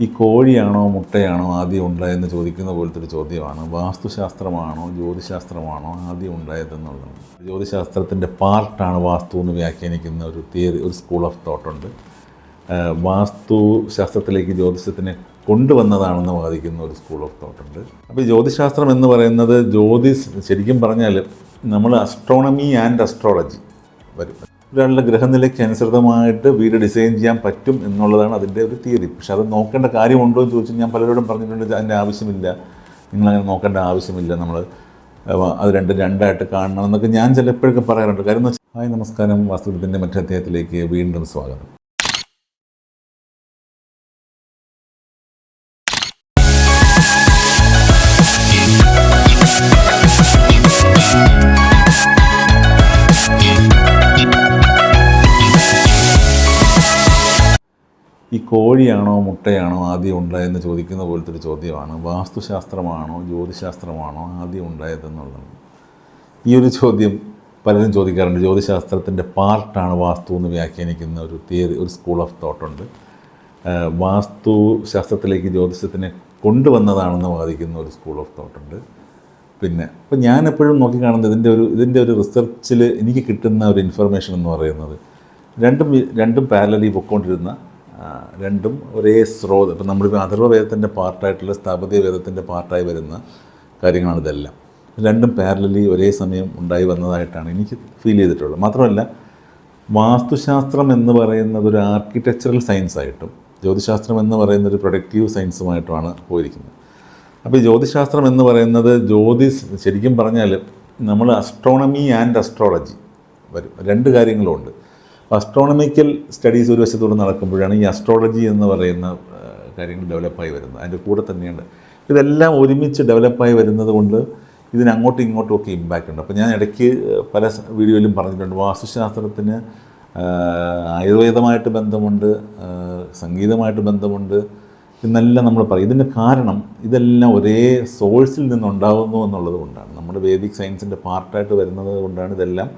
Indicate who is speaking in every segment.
Speaker 1: ഈ കോഴിയാണോ മുട്ടയാണോ ആദ്യം ഉണ്ടായതെന്ന് ചോദിക്കുന്ന പോലത്തെ ഒരു ചോദ്യമാണ്. വാസ്തുശാസ്ത്രമാണോ ജ്യോതിശാസ്ത്രമാണോ ആദ്യം ഉണ്ടായതെന്നുള്ളത്. ജ്യോതിശാസ്ത്രത്തിന്റെ പാർട്ടാണ് വാസ്തു എന്ന് വ്യാഖ്യാനിക്കുന്ന ഒരു തിയറി ഒരു സ്കൂൾ ഓഫ് തോട്ടുണ്ട് വാസ്തുശാസ്ത്രത്തിലേക്ക് ജ്യോതിഷത്തിനെ കൊണ്ടുവന്നതാണെന്ന് വാദിക്കുന്ന ഒരു സ്കൂൾ ഓഫ് തോട്ടുണ്ട് അപ്പോൾ ജ്യോതിശാസ്ത്രം എന്ന് പറയുന്നത് ജ്യോതിസ് ശരിക്കും പറഞ്ഞാൽ നമ്മൾ അസ്ട്രോണമി ആൻഡ് അസ്ട്രോളജി വരും. ഒരാളുടെ ഗ്രഹനിലയ്ക്ക് അനുസൃതമായിട്ട് വീട് ഡിസൈൻ ചെയ്യാൻ പറ്റും എന്നുള്ളതാണ് അതിന്റെ ഒരു തിയറി. പക്ഷെ അത് നോക്കേണ്ട കാര്യമുണ്ടോ എന്ന് ചോദിച്ചാൽ ഞാൻ പലരോടും പറഞ്ഞിട്ടുണ്ട് അതിന്റെ ആവശ്യമില്ല. നിങ്ങളങ്ങനെ നോക്കേണ്ട ആവശ്യമില്ല നമ്മൾ അത് രണ്ടും രണ്ടായിട്ട് കാണണം എന്നൊക്കെ ഞാൻ ചിലപ്പോഴൊക്കെ പറയാറുണ്ട്. കാര്യം ഹായ് നമസ്കാരം. വാസ്തുവിദ്യത്തിന്റെ മറ്റേ അദ്ദേഹത്തിലേക്ക് വീണ്ടും സ്വാഗതം. കോഴിയാണോ മുട്ടയാണോ ആദ്യം ഉണ്ടായതെന്ന് ചോദിക്കുന്ന പോലത്തെ ഒരു ചോദ്യമാണ്. വാസ്തുശാസ്ത്രമാണോ ജ്യോതിശാസ്ത്രമാണോ ആദ്യം ഉണ്ടായതെന്നുള്ളത്? ഈ ഒരു ചോദ്യം പലരും ചോദിക്കാറുണ്ട്. ജ്യോതിശാസ്ത്രത്തിന്റെ പാർട്ടാണ് വാസ്തു എന്ന് വ്യാഖ്യാനിക്കുന്ന ഒരു തിയറി ഒരു സ്കൂൾ ഓഫ് തോട്ടുണ്ട് വാസ്തുശാസ്ത്രത്തിലേക്ക് ജ്യോതിഷത്തിനെ കൊണ്ടുവന്നതാണെന്ന് വാദിക്കുന്ന ഒരു സ്കൂൾ ഓഫ് തോട്ടുണ്ട് പിന്നെ അപ്പോൾ ഞാനെപ്പോഴും നോക്കിക്കാണുന്നത് ഇതിന്റെ ഒരു ഇതിന്റെ ഒരു റിസർച്ചിൽ എനിക്ക് കിട്ടുന്ന ഒരു ഇൻഫർമേഷൻ എന്ന് പറയുന്നത് രണ്ടും രണ്ടും പാരലലി പൊയ്ക്കൊണ്ടിരുന്ന രണ്ടും ഒരേ സ്രോത് ഇപ്പം നമ്മളിപ്പോൾ അഥർവ വേദത്തിന്റെ പാർട്ടായിട്ടുള്ള സ്ഥാപത്യ വേദത്തിന്റെ പാർട്ടായി വരുന്ന കാര്യങ്ങളാണ് ഇതെല്ലാം. രണ്ടും പാരലലി ഒരേ സമയം ഉണ്ടായി വന്നതായിട്ടാണ് എനിക്ക് ഫീൽ ചെയ്തിട്ടുള്ളത്. മാത്രമല്ല വാസ്തുശാസ്ത്രം എന്ന് പറയുന്നത് ഒരു ആർക്കിടെക്ചറൽ സയൻസ് ആയിട്ടും ജ്യോതിശാസ്ത്രം എന്ന് പറയുന്ന ഒരു പ്രൊഡക്റ്റീവ് സയൻസുമായിട്ടുമാണ് പോയിരിക്കുന്നത്. അപ്പോൾ ജ്യോതിശാസ്ത്രം എന്ന് പറയുന്നത് ജ്യോതിസ് ശരിക്കും പറഞ്ഞാൽ നമ്മൾ അസ്ട്രോണമി ആൻഡ് അസ്ട്രോളജി വരും. രണ്ട് കാര്യങ്ങളുണ്ട്. അസ്ട്രോണമിക്കൽ സ്റ്റഡീസ് ഒരു വശത്തോടെ നടക്കുമ്പോഴാണ് ഈ അസ്ട്രോളജി എന്ന് പറയുന്ന കാര്യങ്ങൾ ഡെവലപ്പായി വരുന്നത്. അതിന്റെ കൂടെ തന്നെയുണ്ട് ഇതെല്ലാം ഒരുമിച്ച് ഡെവലപ്പായി വരുന്നത് കൊണ്ട് ഇതിന് അങ്ങോട്ടും ഇങ്ങോട്ടും ഒക്കെ ഇമ്പാക്റ്റ് ഉണ്ട്. അപ്പോൾ ഞാൻ ഇടയ്ക്ക് പല വീഡിയോയിലും പറഞ്ഞിട്ടുണ്ട്. വാസ്തുശാസ്ത്രത്തിന് ആയുർവേദമായിട്ട് ബന്ധമുണ്ട് സംഗീതമായിട്ട് ബന്ധമുണ്ട് എന്നെല്ലാം നമ്മൾ പറയും. ഇതിന്റെ കാരണം ഇതെല്ലാം ഒരേ സോഴ്സിൽ നിന്നുണ്ടാകുന്നു എന്നുള്ളത് കൊണ്ടാണ്. നമ്മുടെ വേദിക് സയൻസിന്റെ പാർട്ടായിട്ട് വരുന്നത് കൊണ്ടാണ് ഇതെല്ലാം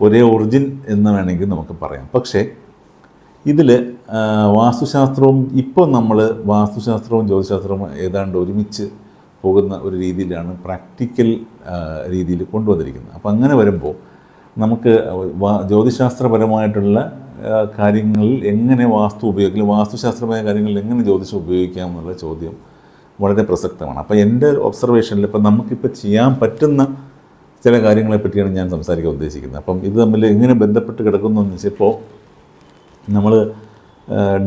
Speaker 1: ഒരേ ഒറിജിൻ എന്ന് വേണമെങ്കിൽ നമുക്ക് പറയാം. പക്ഷേ ഇതിൽ വാസ്തുശാസ്ത്രവും ഇപ്പോൾ നമ്മൾ വാസ്തുശാസ്ത്രവും ജ്യോതിശാസ്ത്രവും ഏതാണ്ട് ഒരുമിച്ച് പോകുന്ന ഒരു രീതിയിലാണ് പ്രാക്ടിക്കൽ രീതിയിൽ കൊണ്ടുവന്നിരിക്കുന്നത്. അപ്പോൾ അങ്ങനെ വരുമ്പോൾ നമുക്ക് ജ്യോതിശാസ്ത്രപരമായിട്ടുള്ള കാര്യങ്ങളിൽ എങ്ങനെ വാസ്തു ഉപയോഗിക്കാം വാസ്തുശാസ്ത്രപരമായ കാര്യങ്ങളിൽ എങ്ങനെ ജ്യോതിഷം ഉപയോഗിക്കാം എന്നുള്ള ചോദ്യം വളരെ പ്രസക്തമാണ്. അപ്പോൾ എന്റെ ഒബ്സർവേഷനിൽ ഇപ്പം നമുക്കിപ്പോൾ ചെയ്യാൻ പറ്റുന്ന ചില കാര്യങ്ങളെ പറ്റിയാണ് ഞാൻ സംസാരിക്കാൻ ഉദ്ദേശിക്കുന്നത്. അപ്പം ഇത് തമ്മിൽ എങ്ങനെ ബന്ധപ്പെട്ട് കിടക്കുന്നു എന്ന് വെച്ചപ്പോൾ നമ്മൾ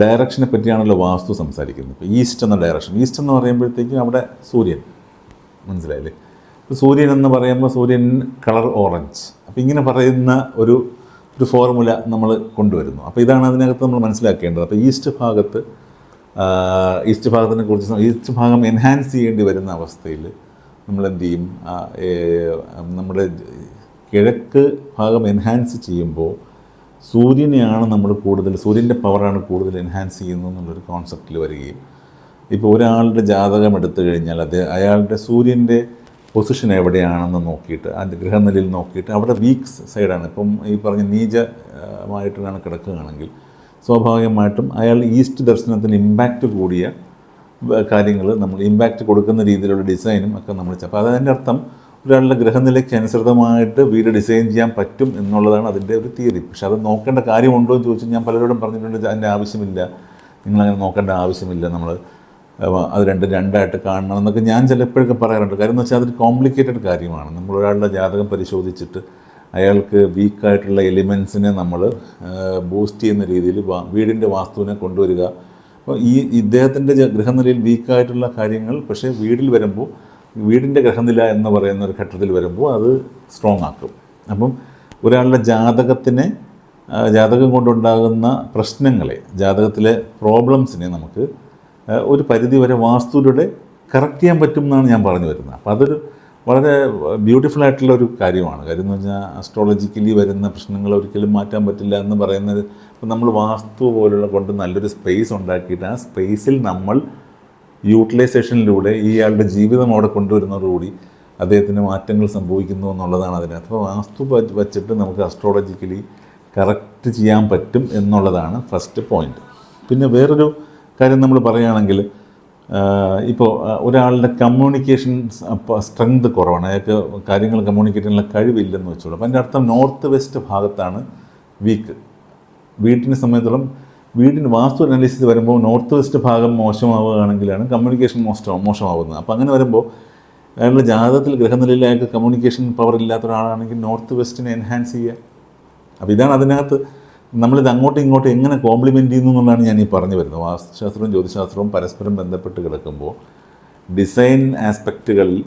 Speaker 1: ഡയറക്ഷനെ പറ്റിയാണല്ലോ വാസ്തു സംസാരിക്കുന്നത്. ഇപ്പോൾ ഈസ്റ്റ് എന്ന ഡയറക്ഷൻ ഈസ്റ്റ് എന്ന് പറയുമ്പോഴത്തേക്കും അവിടെ സൂര്യൻ. മനസ്സിലായില്ലേ? സൂര്യൻ എന്ന് പറയുമ്പോൾ സൂര്യൻ കളർ ഓറഞ്ച് അപ്പോൾ ഇങ്ങനെ പറയുന്ന ഒരു ഒരു ഫോർമുല നമ്മൾ കൊണ്ടുവരുന്നു. അപ്പോൾ ഇതാണ് അതിനകത്ത് നമ്മൾ മനസ്സിലാക്കേണ്ടത്. അപ്പോൾ ഈസ്റ്റ് ഭാഗത്ത് ഈസ്റ്റ് ഭാഗത്തിനെ കുറിച്ച് ഈസ്റ്റ് ഭാഗം എൻഹാൻസ് ചെയ്യേണ്ടി വരുന്ന അവസ്ഥയിൽ നമ്മൾ എന്ത് ചെയ്യും നമ്മുടെ കിഴക്ക് ഭാഗം എൻഹാൻസ് ചെയ്യുമ്പോൾ സൂര്യനെയാണ് നമ്മൾ കൂടുതൽ സൂര്യന്റെ പവറാണ് കൂടുതൽ എൻഹാൻസ് ചെയ്യുന്നത് എന്നുള്ളൊരു കോൺസെപ്റ്റിൽ വരികയും. ഇപ്പോൾ ഒരാളുടെ ജാതകം എടുത്തു കഴിഞ്ഞാൽ അത് അയാളുടെ സൂര്യന്റെ പൊസിഷൻ എവിടെയാണെന്ന് നോക്കിയിട്ട് അതിന്റെ ഗ്രഹനിലയിൽ നോക്കിയിട്ട് അവിടെ വീക്ക് സൈഡാണ് ഇപ്പം ഈ പറഞ്ഞ നീചമായിട്ടാണ് കിടക്കുകയാണെങ്കിൽ സ്വാഭാവികമായിട്ടും അയാൾ ഈസ്റ്റ് ദർശനത്തിന് ഇമ്പാക്റ്റ് കൂടിയ കാര്യങ്ങൾ നമ്മൾ ഇമ്പാക്റ്റ് കൊടുക്കുന്ന രീതിയിലുള്ള ഡിസൈനും ഒക്കെ നമ്മൾ അപ്പോൾ അതിന്റെ അർത്ഥം ഒരാളുടെ ഗ്രഹനിലയ്ക്ക് അനുസൃതമായിട്ട് വീട് ഡിസൈൻ ചെയ്യാൻ പറ്റും എന്നുള്ളതാണ് അതിന്റെ ഒരു തിയറി പക്ഷെ അത് നോക്കേണ്ട കാര്യമുണ്ടോ എന്ന് ചോദിച്ചാൽ ഞാൻ പലരോടും പറഞ്ഞിട്ടുണ്ട് അതിന്റെ ആവശ്യമില്ല. നിങ്ങളങ്ങനെ നോക്കേണ്ട ആവശ്യമില്ല നമ്മൾ അത് രണ്ടും രണ്ടായിട്ട് കാണണം എന്നൊക്കെ ഞാൻ ചിലപ്പോഴൊക്കെ പറയാറുണ്ട്. കാര്യം എന്ന് വെച്ചാൽ അതൊരു കോംപ്ലിക്കേറ്റഡ് കാര്യമാണ്. നമ്മൾ ഒരാളുടെ ജാതകം പരിശോധിച്ചിട്ട് അയാൾക്ക് വീക്കായിട്ടുള്ള എലിമെൻസിനെ നമ്മൾ ബൂസ്റ്റ് ചെയ്യുന്ന രീതിയിൽ വീടിന്റെ വാസ്തുവിനെ കൊണ്ടുവരിക അപ്പോൾ ഈ ഇദ്ദേഹത്തിന്റെ ഗ്രഹനിലയിൽ വീക്കായിട്ടുള്ള കാര്യങ്ങൾ പക്ഷേ വീടിൽ വരുമ്പോൾ വീടിന്റെ ഗ്രഹനില എന്ന് പറയുന്ന ഒരു ഘട്ടത്തിൽ വരുമ്പോൾ അത് സ്ട്രോങ് ആക്കും. അപ്പം ഒരാളുടെ ജാതകത്തിനെ ജാതകം കൊണ്ടുണ്ടാകുന്ന പ്രശ്നങ്ങളെ ജാതകത്തിലെ പ്രോബ്ലംസിനെ നമുക്ക് ഒരു പരിധി വരെ വാസ്തുവിലൂടെ കറക്റ്റ് ചെയ്യാൻ പറ്റും എന്നാണ് ഞാൻ പറഞ്ഞു വരുന്നത്. അപ്പോൾ അതൊരു വളരെ ബ്യൂട്ടിഫുൾ ആയിട്ടുള്ള ഒരു കാര്യമാണ്. കാര്യം എന്ന് പറഞ്ഞാൽ അസ്ട്രോളജിക്കലി വരുന്ന പ്രശ്നങ്ങൾ ഒരിക്കലും മാറ്റാൻ പറ്റില്ല എന്ന് പറയുന്നത് ഇപ്പം നമ്മൾ വാസ്തു പോലുള്ള കൊണ്ട് നല്ലൊരു സ്പേസ് ഉണ്ടാക്കിയിട്ട് ആ സ്പേസിൽ നമ്മൾ യൂട്ടിലൈസേഷനിലൂടെ ഇയാളുടെ ജീവിതം അവിടെ കൊണ്ടുവരുന്നതോടുകൂടി അദ്ദേഹത്തിന് മാറ്റങ്ങൾ സംഭവിക്കുന്നു എന്നുള്ളതാണ് അതിനകത്ത് അപ്പോൾ വാസ്തു വച്ചിട്ട് നമുക്ക് അസ്ട്രോളജിക്കലി കറക്റ്റ് ചെയ്യാൻ പറ്റും എന്നുള്ളതാണ് ഫസ്റ്റ് പോയിന്റ് പിന്നെ വേറൊരു കാര്യം നമ്മൾ പറയുകയാണെങ്കിൽ ഇപ്പോൾ ഒരാളുടെ കമ്മ്യൂണിക്കേഷൻ സ്ട്രെങ്ത് കുറവാണ്. അയാൾക്ക് കാര്യങ്ങൾ കമ്മ്യൂണിക്കേറ്റ് ചെയ്യാനുള്ള കഴിവില്ലെന്ന് വെച്ചോളൂ. അപ്പം അതിന്റെ അർത്ഥം നോർത്ത് വെസ്റ്റ് ഭാഗത്താണ് വീക്ക് വീട്ടിനെ സംബന്ധിച്ചിടത്തോളം വീടിന് വാസ്തു അനാലിസിസ് വരുമ്പോൾ നോർത്ത് വെസ്റ്റ് ഭാഗം മോശമാവുകയാണെങ്കിലാണ് കമ്മ്യൂണിക്കേഷൻ മോശം മോശമാവുന്നത്. അപ്പോൾ അങ്ങനെ വരുമ്പോൾ അയാളുടെ ജാതകത്തിൽ ഗ്രഹനിലയിൽ കമ്മ്യൂണിക്കേഷൻ പവർ ഇല്ലാത്ത ഒരാളാണെങ്കിൽ നോർത്ത് വെസ്റ്റിനെ എൻഹാൻസ് ചെയ്യുക. അപ്പോൾ ഇതാണ് അതിനകത്ത് നമ്മളിത് അങ്ങോട്ടും ഇങ്ങോട്ടും എങ്ങനെ കോംപ്ലിമെന്റ് ചെയ്യുന്നു എന്നുള്ളതാണ് ഞാൻ ഈ പറഞ്ഞു വരുന്നത്. വാസ്തുശാസ്ത്രവും ജ്യോതിശാസ്ത്രവും പരസ്പരം ബന്ധപ്പെട്ട് കിടക്കുമ്പോൾ ഡിസൈൻ ആസ്പെക്റ്റുകളിൽ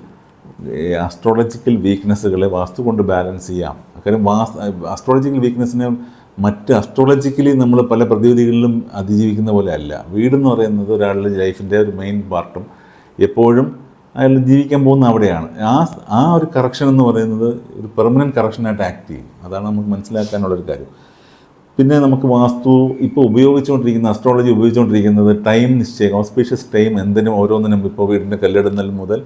Speaker 1: അസ്ട്രോളജിക്കൽ വീക്ക്നെസ്സുകളെ വാസ്തു കൊണ്ട് ബാലൻസ് ചെയ്യാം. കാര്യം വാസ് അസ്ട്രോളജിക്കൽ വീക്ക്നെസ്സിനെ മറ്റ് അസ്ട്രോളജിക്കലി നമ്മൾ പല പ്രതിവിധികളിലും അതിജീവിക്കുന്ന പോലെ അല്ല. വീടെന്ന് പറയുന്നത് ഒരാളുടെ ലൈഫിന്റെ ഒരു മെയിൻ പാർട്ടും എപ്പോഴും അയാൾ ജീവിക്കാൻ പോകുന്ന അവിടെയാണ്. ആ ആ ഒരു കറക്ഷൻ എന്ന് പറയുന്നത് ഒരു പെർമനന്റ് കറക്ഷനായിട്ട് ആക്ട് ചെയ്യും. അതാണ് നമുക്ക് മനസ്സിലാക്കാനുള്ളൊരു കാര്യം. പിന്നെ നമുക്ക് വാസ്തു ഇപ്പോൾ ഉപയോഗിച്ചുകൊണ്ടിരിക്കുന്ന അസ്ട്രോളജി ഉപയോഗിച്ചുകൊണ്ടിരിക്കുന്നത് ടൈം നിശ്ചയം ഓസ്പീഷ്യസ് ടൈം എന്തിനും ഓരോന്നിനും ഇപ്പോൾ വീടിന്റെ കല്ലിടുന്നൽ മുതൽ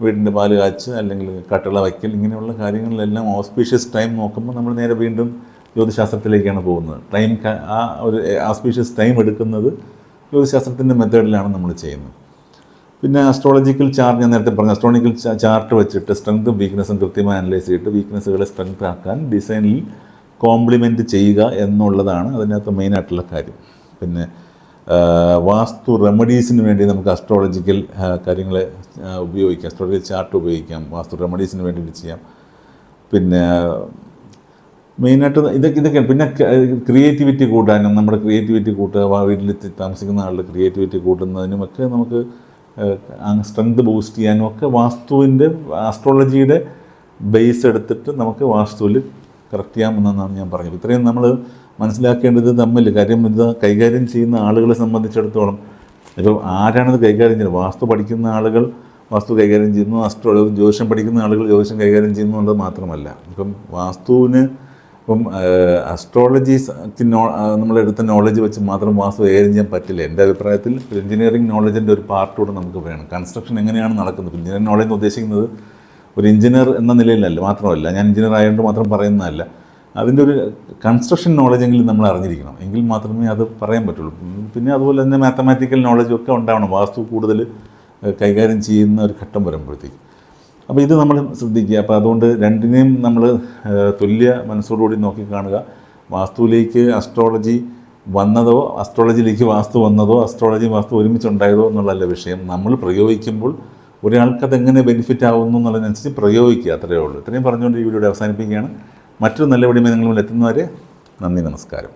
Speaker 1: വീടിന്റെ പാൽ കാച്ച് അല്ലെങ്കിൽ കട്ടള വയ്ക്കൽ ഇങ്ങനെയുള്ള കാര്യങ്ങളിലെല്ലാം ഓസ്പീഷ്യസ് ടൈം നോക്കുമ്പോൾ നമ്മൾ നേരെ വീണ്ടും ജ്യോതിശാസ്ത്രത്തിലേക്കാണ് പോകുന്നത്. ടൈം ആ ഒരു ആസ്പീഷ്യസ് ടൈം എടുക്കുന്നത് ജ്യോതിശാസ്ത്രത്തിന്റെ മെത്തേഡിലാണ് നമ്മൾ ചെയ്യുന്നത്. പിന്നെ അസ്ട്രോളജിക്കൽ ചാർട്ട് ഞാൻ നേരത്തെ പറഞ്ഞു അസ്ട്രോളജിക്കൽ ചാർട്ട് വെച്ചിട്ട് സ്ട്രെങ്തും വീക്ക്നസ്സും കൃത്യമായി അനലൈസ് ചെയ്തിട്ട് വീക്ക്നസ്സുകളെ സ്ട്രെങ്ത് ആക്കാൻ ഡിസൈനിൽ കോംപ്ലിമെന്റ് ചെയ്യുക എന്നുള്ളതാണ് അതിനകത്ത് മെയിനായിട്ടുള്ള കാര്യം. പിന്നെ വാസ്തു റെമഡീസിന് വേണ്ടി നമുക്ക് അസ്ട്രോളജിക്കൽ കാര്യങ്ങളെ ഉപയോഗിക്കാം. അസ്ട്രോളജിക്കൽ ചാർട്ട് ഉപയോഗിക്കാം. വാസ്തു റെമഡീസിന് വേണ്ടിയിട്ട് ചെയ്യാം. പിന്നെ മെയിനായിട്ട് ഇതൊക്കെ ഇതൊക്കെയാണ്. പിന്നെ ക്രിയേറ്റിവിറ്റി കൂട്ടാനും നമ്മുടെ ക്രിയേറ്റിവിറ്റി കൂട്ടുക വീട്ടിലെത്തി താമസിക്കുന്ന ആളുടെ ക്രിയേറ്റിവിറ്റി കൂട്ടുന്നതിനും ഒക്കെ നമുക്ക് സ്ട്രെങ്ത് ബൂസ്റ്റ് ചെയ്യാനും ഒക്കെ വാസ്തുവിന്റെ ആസ്ട്രോളജിയുടെ ബേസ് എടുത്തിട്ട് നമുക്ക് വാസ്തുവിൽ കറക്റ്റ് ചെയ്യാമെന്നാണ് ഞാൻ പറഞ്ഞത് ഇത്രയും നമ്മൾ മനസ്സിലാക്കേണ്ടത് തമ്മിൽ കാര്യം ഇത് കൈകാര്യം ചെയ്യുന്ന ആളുകളെ സംബന്ധിച്ചിടത്തോളം ഇപ്പോൾ ആരാണിത് കൈകാര്യം ചെയ്യുന്നത്? വാസ്തു പഠിക്കുന്ന ആളുകൾ വാസ്തു കൈകാര്യം ചെയ്യുന്നു അസ്ട്രോ ജ്യോതിഷം പഠിക്കുന്ന ആളുകൾ ജ്യോതിഷം കൈകാര്യം ചെയ്യുന്നു എന്നുള്ളത് മാത്രമല്ല. ഇപ്പം വാസ്തുവിന് ഇപ്പം അസ്ട്രോളജി നമ്മളെടുത്ത നോളജ് വെച്ച് മാത്രം വാസ്തു കൈകാര്യം ചെയ്യാൻ പറ്റില്ല. എന്റെ അഭിപ്രായത്തിൽ എഞ്ചിനീയറിംഗ് നോളജിന്റെ ഒരു പാർട്ട് കൂടെ നമുക്ക് വേണം. കൺസ്ട്രക്ഷൻ എങ്ങനെയാണ് നടക്കുന്നത്? എഞ്ചിനീയറിംഗ് നോളജ് എന്ന് ഉദ്ദേശിക്കുന്നത് ഒരു എഞ്ചിനീയർ എന്ന നിലയിലല്ല മാത്രമല്ല. ഞാൻ എഞ്ചിനീയർ ആയതുകൊണ്ട് മാത്രം പറയുന്നതല്ല. അതിന്റെ ഒരു കൺസ്ട്രക്ഷൻ നോളജെങ്കിലും നമ്മൾ അറിഞ്ഞിരിക്കണം. എങ്കിൽ മാത്രമേ അത് പറയാൻ പറ്റുള്ളൂ. പിന്നെ അതുപോലെ തന്നെ മാത്തമാറ്റിക്കൽ നോളജും ഒക്കെ ഉണ്ടാവണം. വാസ്തു കൂടുതൽ കൈകാര്യം ചെയ്യുന്ന ഒരു ഘട്ടം വരുമ്പോഴത്തേക്ക്. അപ്പോൾ ഇത് നമ്മൾ ശ്രദ്ധിക്കുക. അപ്പോൾ അതുകൊണ്ട് രണ്ടിനെയും നമ്മൾ തുല്യ മനസ്സോടുകൂടി നോക്കിക്കാണുക വാസ്തുവിലേക്ക് അസ്ട്രോളജി വന്നതോ അസ്ട്രോളജിയിലേക്ക് വാസ്തു വന്നതോ അസ്ട്രോളജി വാസ്തു ഒരുമിച്ചുണ്ടായതോ എന്നുള്ളതല്ല വിഷയം. നമ്മൾ പ്രയോഗിക്കുമ്പോൾ ഒരാൾക്ക് അതെങ്ങനെ ബെനിഫിറ്റ് ആവുന്നു എന്നുള്ളതിനനുസരിച്ച് പ്രയോഗിക്കുക. അത്രയേ ഉള്ളൂ. ഇത്രയും പറഞ്ഞുകൊണ്ട് ഈ വീഡിയോ അവസാനിപ്പിക്കുകയാണ്. മറ്റൊരു നല്ല വീഡിയോ നിങ്ങൾ എത്തുന്നവരെ നന്ദി നമസ്കാരം.